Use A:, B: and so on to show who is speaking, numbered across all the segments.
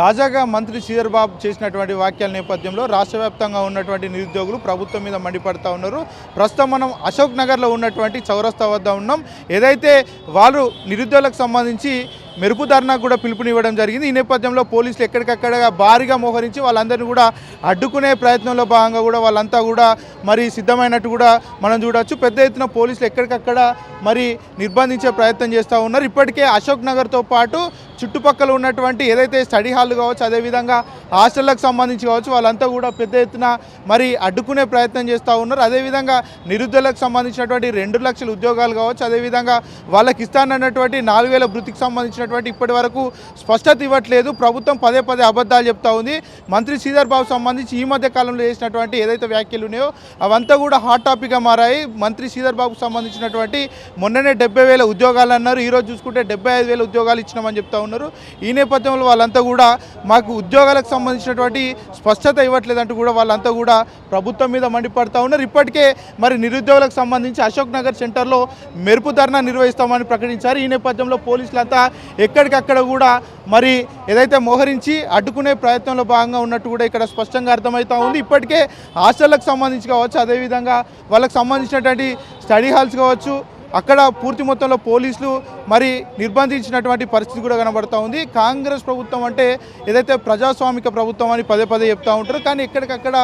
A: తాజాగా మంత్రి శ్రీధర్ బాబు చేసినటువంటి వ్యాఖ్యల నేపథ్యంలో రాష్ట్ర వ్యాప్తంగా ఉన్నటువంటి నిరుద్యోగులు ప్రభుత్వం మీద మండిపడతా ఉన్నారు. ప్రస్తుతం మనం అశోక్ నగర్లో ఉన్నటువంటి చౌరస్తా వద్ద ఉన్నాం. ఏదైతే వాళ్ళు నిరుద్యోగులకు సంబంధించి మెరుపు ధర్నాకు కూడా పిలుపునివ్వడం జరిగింది. ఈ నేపథ్యంలో పోలీసులు ఎక్కడికక్కడ భారీగా మోహరించి వాళ్ళందరినీ కూడా అడ్డుకునే ప్రయత్నంలో భాగంగా కూడా వాళ్ళంతా కూడా మరి సిద్ధమైనట్టు కూడా మనం చూడొచ్చు. పెద్ద ఎత్తున పోలీసులు ఎక్కడికక్కడ మరి నిర్బంధించే ప్రయత్నం చేస్తూ ఉన్నారు. ఇప్పటికే అశోక్ నగర్తో పాటు చుట్టుపక్కల ఉన్నటువంటి ఏదైతే స్టడీ హాల్ కావచ్చు అదేవిధంగా హాస్టళ్ళకు సంబంధించి కావచ్చు వాళ్ళంతా కూడా పెద్ద ఎత్తున మరి అడ్డుకునే ప్రయత్నం చేస్తూ ఉన్నారు. అదేవిధంగా నిరుద్యోగులకు సంబంధించినటువంటి రెండు లక్షల ఉద్యోగాలు కావచ్చు అదేవిధంగా వాళ్ళకి ఇస్తానన్నటువంటి నాలుగు వేల వృత్తికి సంబంధించినటువంటి ఇప్పటి వరకు స్పష్టత ఇవ్వట్లేదు. ప్రభుత్వం పదే పదే అబద్ధాలు చెప్తా ఉంది. మంత్రి శ్రీధర్ బాబు సంబంధించి ఈ మధ్య కాలంలో చేసినటువంటి ఏదైతే వ్యాఖ్యలు ఉన్నాయో అవంతా కూడా హాట్ టాపిక్గా మారాయి. మంత్రి శ్రీధర్ బాబుకు సంబంధించినటువంటి మొన్ననే డెబ్బై వేల ఉద్యోగాలు అన్నారు. ఈరోజు చూసుకుంటే డెబ్బై ఐదు వేల ఉద్యోగాలు ఇచ్చినామని చెప్తా ఉన్నారు. ఈ నేపథ్యంలో వాళ్ళంతా కూడా మాకు ఉద్యోగాలకు సంబంధించినటువంటి స్పష్టత ఇవ్వట్లేదంటూ కూడా వాళ్ళంతా కూడా ప్రభుత్వం మీద మండిపడతా ఉన్నారు. ఇప్పటికే మరి నిరుద్యోగులకు సంబంధించి అశోక్ నగర్ సెంటర్లో మెరుపు ధర్నా నిర్వహిస్తామని ప్రకటించారు. ఈ నేపథ్యంలో పోలీసులంతా ఎక్కడికక్కడ కూడా మరి ఏదైతే మోహరించి అడ్డుకునే ప్రయత్నంలో భాగంగా ఉన్నట్టు కూడా ఇక్కడ స్పష్టంగా అర్థమవుతా ఉంది. ఇప్పటికే హాస్టళ్ళకు సంబంధించి కావచ్చు అదేవిధంగా వాళ్ళకి సంబంధించినటువంటి స్టడీ హాల్స్ కావచ్చు అక్కడ పూర్తి మొత్తంలో పోలీసులు మరి నిర్బంధించినటువంటి పరిస్థితి కూడా కనబడతా ఉంది. కాంగ్రెస్ ప్రభుత్వం అంటే ఏదైతే ప్రజాస్వామిక ప్రభుత్వం అని పదే పదే చెప్తూ ఉంటారు కానీ ఎక్కడికక్కడ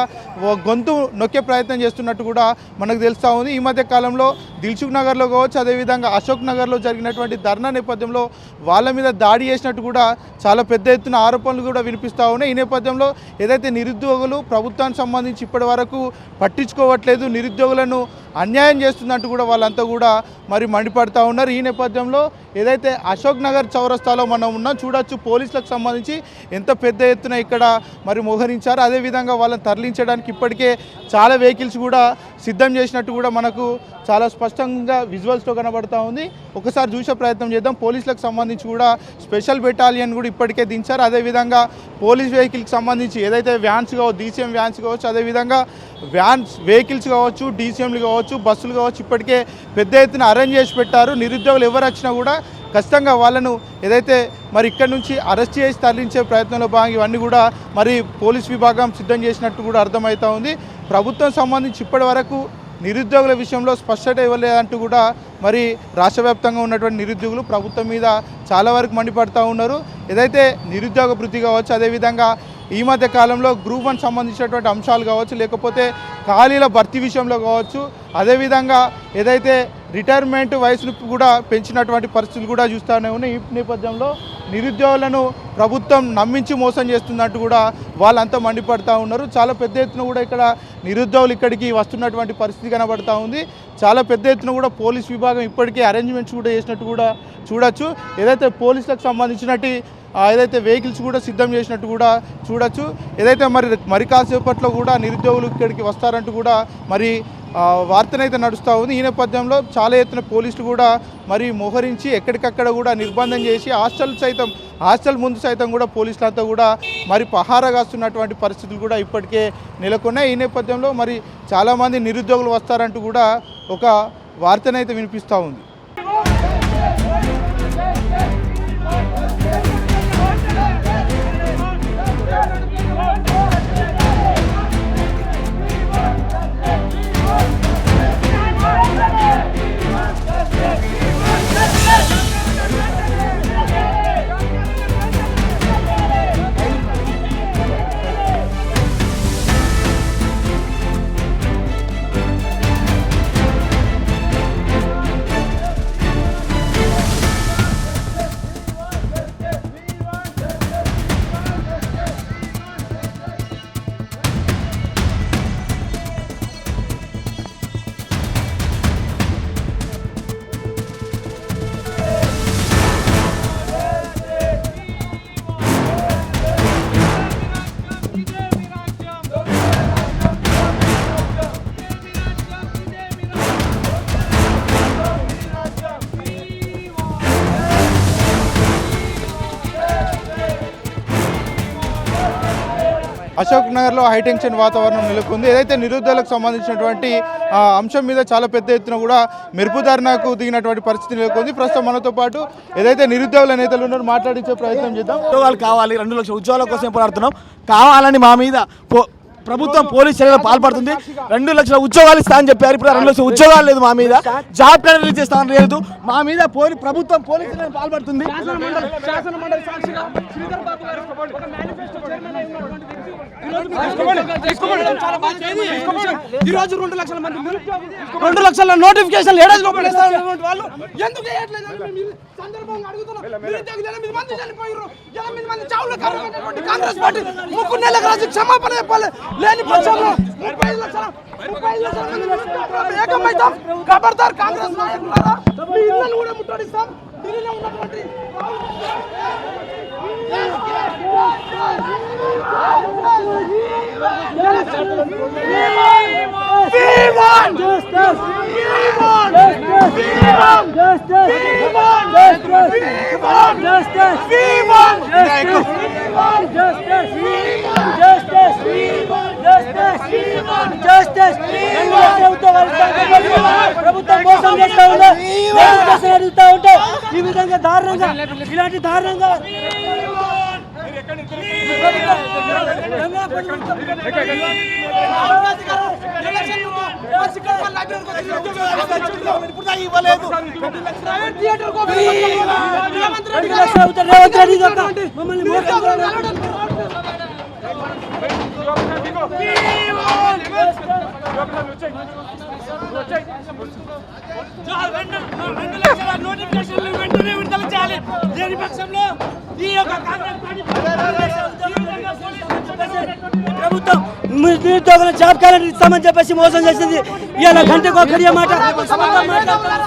A: ఓ గొంతు నొక్కే ప్రయత్నం చేస్తున్నట్టు కూడా మనకు తెలుస్తూ ఉంది. ఈ మధ్య కాలంలో దిల్సుఖ్ నగర్లో కావచ్చు అదేవిధంగా అశోక్ నగర్లో జరిగినటువంటి ధర్నా నేపథ్యంలో వాళ్ళ మీద దాడి చేసినట్టు కూడా చాలా పెద్ద ఎత్తున ఆరోపణలు కూడా వినిపిస్తూ ఉన్నాయి. ఈ నేపథ్యంలో ఏదైతే నిరుద్యోగులు ప్రభుత్వానికి సంబంధించి ఇప్పటి వరకు పట్టించుకోవట్లేదు నిరుద్యోగులను అన్యాయం చేస్తున్నట్టు కూడా వాళ్ళంతా కూడా మరి మండిపడతా ఉన్నారు. ఈ నేపథ్యంలో ఏదైతే అశోక్ నగర్ చౌరస్తాలో మనం ఉన్నాం చూడొచ్చు పోలీసులకు సంబంధించి ఎంత పెద్ద ఎత్తున ఇక్కడ మరి మోహరించారు. అదేవిధంగా వాళ్ళని తరలించడానికి ఇప్పటికే చాలా వెహికల్స్ కూడా సిద్ధం చేసినట్టు కూడా మనకు చాలా స్పష్టంగా విజువల్స్లో కనబడతా ఉంది. ఒకసారి చూసే ప్రయత్నం చేద్దాం. పోలీసులకు సంబంధించి కూడా స్పెషల్ బెటాలియన్ కూడా ఇప్పటికే దించారు. అదేవిధంగా పోలీస్ వెహికల్కి సంబంధించి ఏదైతే వ్యాన్స్ కావచ్చు డీసీఎం వ్యాన్స్ కావచ్చు అదేవిధంగా వ్యాన్స్ వెహికల్స్ కావచ్చు డీసీఎంలు కావచ్చు బస్సులు కావచ్చు ఇప్పటికే పెద్ద ఎత్తున అరేంజ్ చేసి పెట్టారు. నిరుద్యోగులు ఎవరు వచ్చినా కూడా ఖచ్చితంగా వాళ్ళను ఏదైతే మరి ఇక్కడ నుంచి అరెస్ట్ చేసి తరలించే ప్రయత్నంలో భాగంగా ఇవన్నీ కూడా మరి పోలీస్ విభాగం సిద్ధం చేసినట్టు కూడా అర్థమవుతా ఉంది. ప్రభుత్వం సంబంధించి ఇప్పటి వరకు నిరుద్యోగుల విషయంలో స్పష్టత ఇవ్వలేదంటూ కూడా మరి రాష్ట్ర వ్యాప్తంగా ఉన్నటువంటి నిరుద్యోగులు ప్రభుత్వం మీద చాలా వరకు మండిపడుతూ ఉన్నారు. ఏదైతే నిరుద్యోగ వృద్ధి కావచ్చు అదేవిధంగా ఈ మధ్య కాలంలో గ్రూప్ వన్ సంబంధించినటువంటి అంశాలు కావచ్చు లేకపోతే ఖాళీల భర్తీ విషయంలో కావచ్చు అదేవిధంగా ఏదైతే రిటైర్మెంట్ వయసును కూడా పెంచినటువంటి పరిస్థితులు కూడా చూస్తూనే ఉన్నాయి. ఈ నేపథ్యంలో నిరుద్యోగులను ప్రభుత్వం నమ్మించి మోసం చేస్తున్నట్టు కూడా వాళ్ళంతా మండిపడతా ఉన్నారు. చాలా పెద్ద ఎత్తున కూడా ఇక్కడ నిరుద్యోగులు ఇక్కడికి వస్తున్నటువంటి పరిస్థితి కనబడతా ఉంది. చాలా పెద్ద ఎత్తున కూడా పోలీస్ విభాగం ఇప్పటికే అరేంజ్మెంట్స్ కూడా చేసినట్టు కూడా చూడొచ్చు. ఏదైతే పోలీసులకు సంబంధించినట్టు ఏదైతే వెహికల్స్ కూడా సిద్ధం చేసినట్టు కూడా చూడొచ్చు. ఏదైతే మరి మరి కాసేపట్లో కూడా నిరుద్యోగులు ఇక్కడికి వస్తారంటూ కూడా మరి వార్తనైతే నడుస్తూ ఉంది. ఈ నేపథ్యంలో చాలా ఎత్తున పోలీసులు కూడా మరి మోహరించి ఎక్కడికక్కడ కూడా నిర్బంధం చేసి హాస్టల్ సైతం హాస్టల్ ముందు సైతం కూడా పోలీసులంతా కూడా మరి పహారా కాస్తున్నటువంటి పరిస్థితులు కూడా ఇప్పటికే నెలకొన్నాయి. ఈ నేపథ్యంలో మరి చాలామంది నిరుద్యోగులు వస్తారంటూ కూడా ఒక వార్తనైతే వినిపిస్తూ ఉంది. అశోక్ నగర్లో హైటెన్షన్ వాతావరణం నెలకొంది. ఏదైతే నిరుద్యోగులకు సంబంధించినటువంటి అంశం మీద చాలా పెద్ద ఎత్తున కూడా మెరుపుదారణకు దిగినటువంటి పరిస్థితి నెలకొంది. ప్రస్తుతం మనతో పాటు ఏదైతే నిరుద్యోగుల నేతలు ఉన్నారో మాట్లాడించే ప్రయత్నం చేద్దాం.
B: ఉద్యోగాలు కావాలి రెండు లక్షల ఉద్యోగాల కోసం పోరాడుతున్నాం. కావాలని మా మీద పో- ప్రభుత్వం పోలీస్ చర్యలు పాల్పడుతుంది. రెండు లక్షల ఉద్యోగాలు ఇస్తా అని చెప్పారు. ఇప్పుడు రెండు లక్షల ఉద్యోగాలు లేదు మా మీద. జాబ్ కార్డు రిలీజ్ చేస్తామని లేదు. మా మీద పోలీ ప్రభుత్వం పోలీస్ చర్యలు పాల్పడుతుంది.
C: ఈ రోజు రెండు లక్షల మంది రెండు లక్షల నోటిఫికేషన్ ఏడాది లోపల వాళ్ళు. ఎందుకు వేయట్లేదు అని మేము ఈ సందర్భంగా అడుగుతున్నాం. నిరుద్యోగులు ఎనిమిది మంది చనిపోయారు. ఎనిమిది మంది చావులు కాంగ్రెస్ పార్టీ ముగ్గురు నెలలకు క్షమాపణ చెప్పాలి. లేని పక్షంలో ముప్పై ఐదు లక్షల ముప్పై ఐదు లక్షల మంది నిరుద్యోగులు ఏకమైతాం ఖబర్దార్ కాంగ్రెస్ నాయకులారా మీ ఇళ్ళను కూడా ముట్టడిస్తాం ఢిల్లీలో ఉన్నటువంటి
D: ప్రభుత్వం మోసం చేస్తా ఉందా అడుగుతా ఈ విధంగా దారుణంగా ఇలాంటి దారుణంగా.
C: ప్రైవేట్
D: రెండు మోసం
C: వెంటనే విడుదల చేయాలి. దేని పక్షంలో ఈ యొక్క
D: ప్రభుత్వం నిరుద్యోగుల జాబ్ క్యాలెండర్ ఇస్తామని చెప్పేసి మోసం చేసింది. ఇలా గంటకు ఒక్కడి మాట? మాట్లాడుతున్నారు.